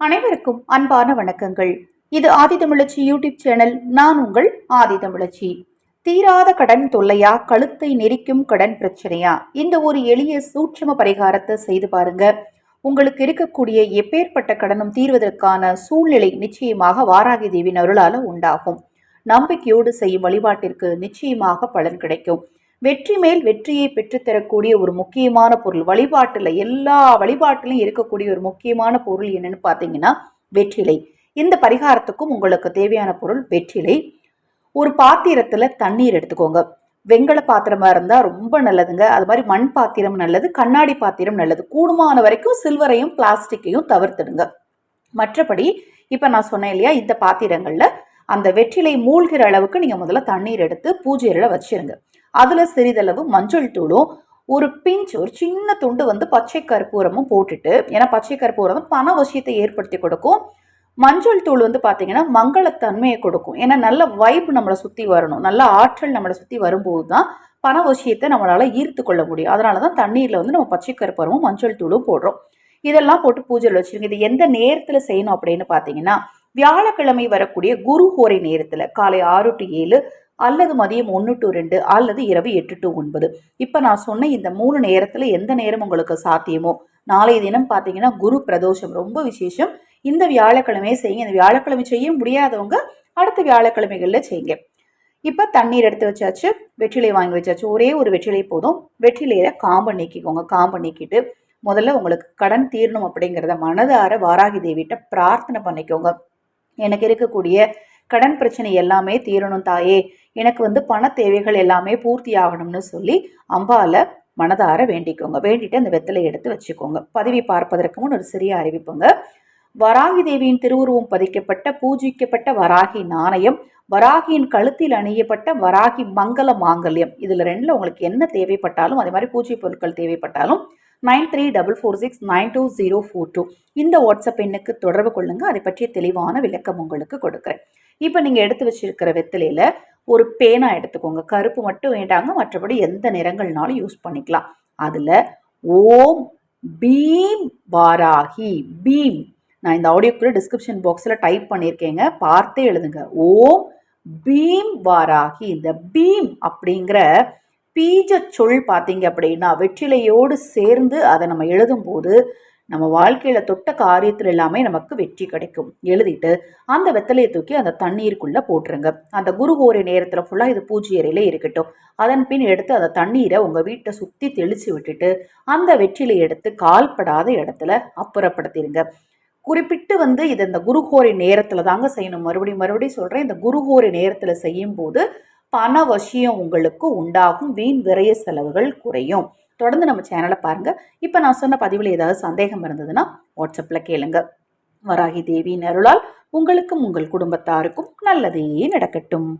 அனைவருக்கும் அன்பான வணக்கங்கள். இது ஆதிதமிழச்சி யூடியூப் சேனல் நான் உங்கள் ஆதிதமிழச்சி தீராத கடன் தொல்லையா? கழுத்தை நெரிக்கும் கடன் பிரச்சனையா? இந்த ஒரு எளிய சூட்சம பரிகாரத்தை செய்து பாருங்க. உங்களுக்கு இருக்கக்கூடிய எப்பேற்பட்ட கடனும் தீர்வதற்கான சூழ்நிலை நிச்சயமாக வாராகி தேவியின் அருளால உண்டாகும். நம்பிக்கையோடு செய்யும் வழிபாட்டிற்கு நிச்சயமாக பலன் கிடைக்கும். வெற்றி மேல் வெற்றியை பெற்றுத்தரக்கூடிய ஒரு முக்கியமான பொருள். வழிபாட்டில் எல்லா வழிபாட்டிலும் இருக்கக்கூடிய ஒரு முக்கியமான பொருள் என்னன்னு பார்த்தீங்கன்னா வெற்றிலை. இந்த பரிகாரத்துக்கும் உங்களுக்கு தேவையான பொருள் வெற்றிலை. ஒரு பாத்திரத்தில் தண்ணீர் எடுத்துக்கோங்க. வெங்கல பாத்திரமா இருந்தால் ரொம்ப நல்லதுங்க. அது மாதிரி மண் பாத்திரம் நல்லது கண்ணாடி பாத்திரம் நல்லது. கூடுமான வரைக்கும் சில்வரையும் பிளாஸ்டிக்கையும் தவிர்த்துடுங்க. மற்றபடி இப்போ நான் சொன்னேன் இல்லையா இந்த பாத்திரங்களில் அந்த வெற்றிலை மூழ்கிற அளவுக்கு நீங்கள் முதல்ல தண்ணீர் எடுத்து பூஜையில் வச்சிருங்க. அதில் சிறிதளவு மஞ்சள் தூளும் ஒரு பிஞ்ச் ஒரு சின்ன துண்டு வந்து பச்சை கற்பூரமும் போட்டுட்டு ஏன்னா பச்சை கற்பூரம் பண வசியத்தை ஏற்படுத்தி கொடுக்கும். மஞ்சள் தூள் வந்து பார்த்தீங்கன்னா மங்களத்தன்மையை கொடுக்கும். ஏன்னா நல்ல வைப் நம்மளை சுற்றி வரணும். நல்ல ஆற்றல் நம்மளை சுற்றி வரும்போது தான் பண வசியத்தை நம்மளால் ஈர்த்து கொள்ள முடியும். அதனால தான் தண்ணீரில் வந்து நம்ம பச்சை கற்பூரமும் மஞ்சள் தூளும் போடுறோம். இதெல்லாம் போட்டு பூஜையில் வச்சுருங்க. இது எந்த நேரத்தில் செய்யணும் அப்படின்னு பார்த்தீங்கன்னா வியாழக்கிழமை வரக்கூடிய குரு ஹோரை நேரத்தில் காலை ஆறு டு ஏழு அல்லது மதியம் ஒன்று டு ரெண்டு அல்லது இரவு எட்டு டு ஒன்பது. இப்போ நான் சொன்ன இந்த மூணு நேரத்தில் எந்த நேரம் உங்களுக்கு சாத்தியமோ? நாளைய தினம் பார்த்தீங்கன்னா குரு பிரதோஷம் ரொம்ப விசேஷம். இந்த வியாழக்கிழமையே செய்யுங்க. இந்த வியாழக்கிழமை செய்ய முடியாதவங்க அடுத்த வியாழக்கிழமைகளில் செய்யுங்க. இப்போ தண்ணீர் எடுத்து வச்சாச்சு வெற்றிலை வாங்கி வச்சாச்சு. ஒரே ஒரு வெற்றிலை போதும். வெற்றிலையில காம்பை நீக்கிக்கோங்க. காம்பை நீக்கிட்டு முதல்ல உங்களுக்கு கடன் தீரணும் அப்படிங்கிறத மனதார வாராகி தேவிட்ட பிரார்த்தனை பண்ணிக்கோங்க. எனக்கு இருக்கக்கூடிய கடன் பிரச்சனை எல்லாமே தீரணும் தாயே. எனக்கு வந்து பண தேவைகள் எல்லாமே பூர்த்தி ஆகணும்னு சொல்லி அம்பால மனதார வேண்டிக்கோங்க. வேண்டிட்டு அந்த வெத்தலை எடுத்து வச்சுக்கோங்க. பதவி பார்ப்பதற்கு முன் ஒரு சிறிய அறிவிப்புங்க. வராகி தேவியின் திருவுருவம் பதிக்கப்பட்ட பூஜிக்கப்பட்ட வராகி நாணயம் வராகியின் கழுத்தில் அணியப்பட்ட வராகி மங்கள மாங்கல்யம். இதில் ரெண்டில் உங்களுக்கு என்ன தேவைப்பட்டாலும் அதே மாதிரி பூஜை பொருட்கள் தேவைப்பட்டாலும் nine three double four six nine two zero four two. இந்த வாட்ஸ்அப் எண்ணுக்கு தொடர்பு கொள்ளுங்கள் அதை பற்றிய தெளிவான விளக்கம் உங்களுக்கு கொடுக்குறேன். இப்போ நீங்கள் எடுத்து வச்சிருக்கிற வெத்திலையில் ஒரு பேனா எடுத்துக்கோங்க. கருப்பு மட்டும் வேண்டாங்க. மற்றபடி எந்த நிறங்கள்னாலும் யூஸ் பண்ணிக்கலாம். அதில் ஓம் பீம் வாராகி. பீம். நான் இந்த ஆடியோக்குள்ள டிஸ்கிரிப்ஷன் பாக்ஸில் டைப் பண்ணியிருக்கேங்க. பார்த்தே எழுதுங்க. ஓம் பீம் வாராகி. இந்த பீம் அப்படிங்கிற பீஜ சொல் பார்த்தீங்க அப்படின்னா வெற்றிலையோடு சேர்ந்து அதை நம்ம எழுதும்போது நம்ம வாழ்க்கையில் தொட்ட காரியத்தில் எல்லாமே நமக்கு வெற்றி கிடைக்கும். எழுதிட்டு அந்த வெத்தலையை தூக்கி அந்த தண்ணீருக்குள்ளே போட்டுருங்க. அந்த குருகோரை நேரத்தில் ஃபுல்லாக இது பூஜை அறையிலே இருக்கட்டும். அதன் பின் எடுத்து அந்த தண்ணீரை உங்கள் வீட்டை சுற்றி தெளித்து விட்டுட்டு அந்த வெற்றிலை எடுத்து கால்படாத இடத்துல அப்புறப்படுத்திடுங்க குறிப்பிட்டு வந்து இது இந்த குருகோரை நேரத்தில் தாங்க செய்யணும். மறுபடியும் மறுபடியும் சொல்கிறேன் இந்த குருகோரை நேரத்தில் செய்யும்போது பண வசியம் உங்களுக்கு உண்டாகும். வீண் விரைய செலவுகள் குறையும். தொடர்ந்து நம்ம சேனலை பாருங்கள் இப்போ நான் சொன்ன பதிவில் ஏதாவது சந்தேகம் இருந்ததுன்னா வாட்ஸ்அப்பில் கேளுங்க. வராகி தேவியின் அருளால் உங்களுக்கும் உங்கள் குடும்பத்தாருக்கும் நல்லதே நடக்கட்டும்.